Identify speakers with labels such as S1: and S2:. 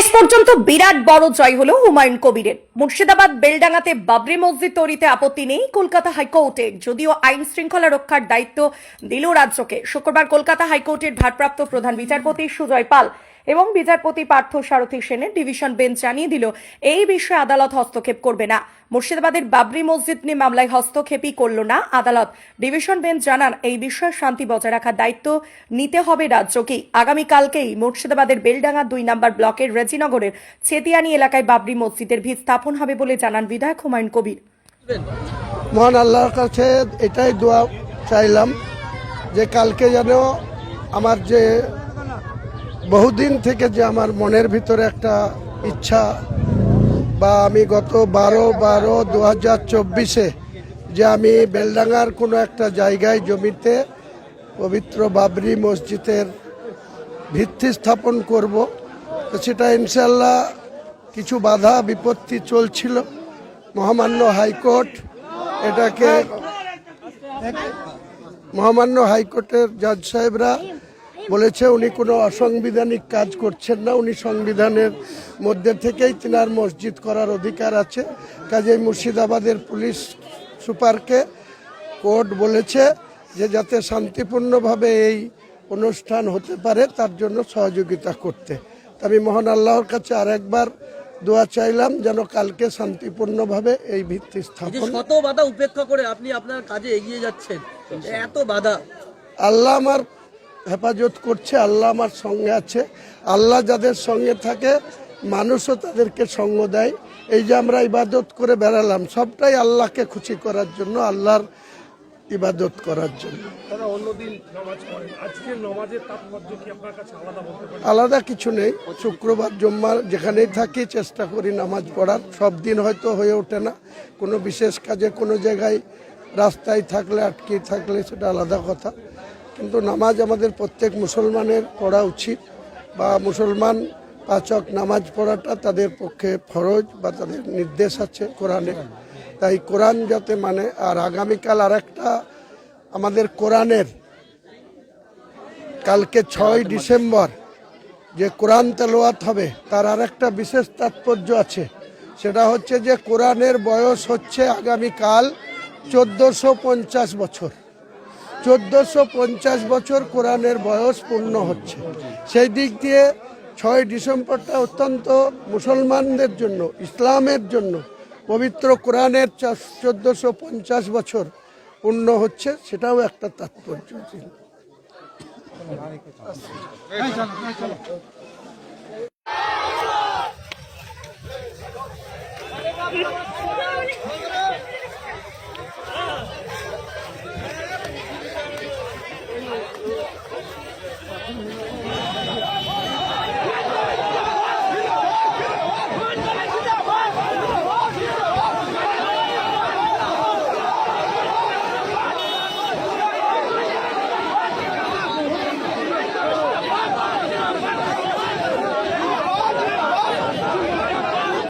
S1: শেষ পর্যন্ত বিরাট বড় জয় হলো হুমায়ুন কবিরের। মুর্শিদাবাদ বেলডাঙ্গাতে বাবরি মসজিদ তৈরিতে আপত্তি নেই কলকাতা হাইকোর্টে, যদিও আইন শৃঙ্খলা রক্ষার দায়িত্ব দিল রাজ্যকে। শুক্রবার কলকাতা হাইকোর্টের ভারপ্রাপ্ত প্রধান বিচারপতি সুজয় পাল এবং বিচারপতি পার্থ সারথী সেনের ডিভিশন বেঞ্চ জানিয়ে দিল, এই বিষয়ে আদালত হস্তক্ষেপ করবে না। মুর্শিদাবাদের বাবরি মসজিদ নিয়ে মামলায় হস্তক্ষেপই করল না আদালত। ডিভিশন বেঞ্চ জানান, এই বিষয়ে শান্তি বজায় রাখার দায়িত্ব নিতে হবে রাজ্যকেই। আগামীকালকেই মুর্শিদাবাদের বেলডাঙ্গা দুই নম্বর ব্লকের রেজিনগরের ছেতিয়ানি এলাকায় বাবরি মসজিদের ভিত স্থাপন হবে বলে জানান বিধায়ক হুমায়ুন কবির।
S2: মহান আল্লাহর কাছে এটাই দোয়া চাইলাম যে কালকে যেন আমার যে বহুদিন থেকে যে আমার মনের ভিতরে একটা ইচ্ছা, বা আমি গত বারো বারো দু হাজার চব্বিশে যে আমি বেলডাঙ্গার কোনো একটা জায়গায় জমিতে পবিত্র বাবরি মসজিদের ভিত্তি স্থাপন করব, তো সেটা ইনশাল্লাহ কিছু বাধা, বিপত্তি চলছিল। মহামান্য হাইকোর্ট এটাকে, মহামান্য হাইকোর্টের জাজ সাহেবরা বলেছে উনি কোনো অসাংবিধানিক কাজ করছেন না উনি সংবিধানের মধ্যে থেকেই তিনার মসজিদ করার অধিকার আছে। কাজেই মুর্শিদাবাদের পুলিশ সুপারকে কোর্ট বলেছে যে যাতে শান্তিপূর্ণভাবে এই অনুষ্ঠান হতে পারে তার জন্য সহযোগিতা করতে। আমি মহান আল্লাহর কাছে আরেকবার দোয়া চাইলাম যেন কালকে শান্তিপূর্ণভাবে এই ভিত্তি স্থাপন
S3: শত বাধা উপেক্ষা করে আপনি আপনার কাজে এগিয়ে যাচ্ছেন এত বাধা।
S2: আল্লাহ আমার হেফাজত করছে আল্লাহ আমার সঙ্গে আছে। আল্লাহ যাদের সঙ্গে থাকে মানুষও তাদেরকে সঙ্গ দেয়। এই যে আমরা ইবাদত করে বেড়ালাম সবটাই আল্লাহকে খুশি করার জন্য আল্লাহর ইবাদত করার জন্য। আলাদা কিছু নেই। শুক্রবার জম্মার যেখানেই থাকি চেষ্টা করি নামাজ পড়ার। সব দিন হয়তো হয়ে ওঠে না। কোনো বিশেষ কাজে কোনো জায়গায় রাস্তায় থাকলে আটকে থাকলে সেটা আলাদা কথা। কিন্তু নামাজ আমাদের প্রত্যেক মুসলমানের পড়া উচিত বা মুসলমান পাচক নামাজ পড়াটা তাদের পক্ষে ফরজ বা তাদের নির্দেশ আছে কোরআনে তাই কোরআন যাতে মানে আর আগামীকাল আর একটা আমাদের কোরআনের কালকে ছয় ডিসেম্বর যে কোরআন তেলোয়াত হবে, তার আর একটা বিশেষ তাৎপর্য আছে। সেটা হচ্ছে যে কোরআনের বয়স হচ্ছে আগামীকাল চোদ্দোশো পঞ্চাশ বছর। চোদ্দোশো পঞ্চাশ বছর কোরআনের বয়স পূর্ণ হচ্ছে। সেই দিক দিয়ে ছয় ডিসেম্বরটা অত্যন্ত মুসলমানদের জন্য, ইসলামের জন্য পবিত্র কোরআনের চোদ্দোশো পঞ্চাশ বছর পূর্ণ হচ্ছে, সেটাও একটা তাৎপর্য ছিল।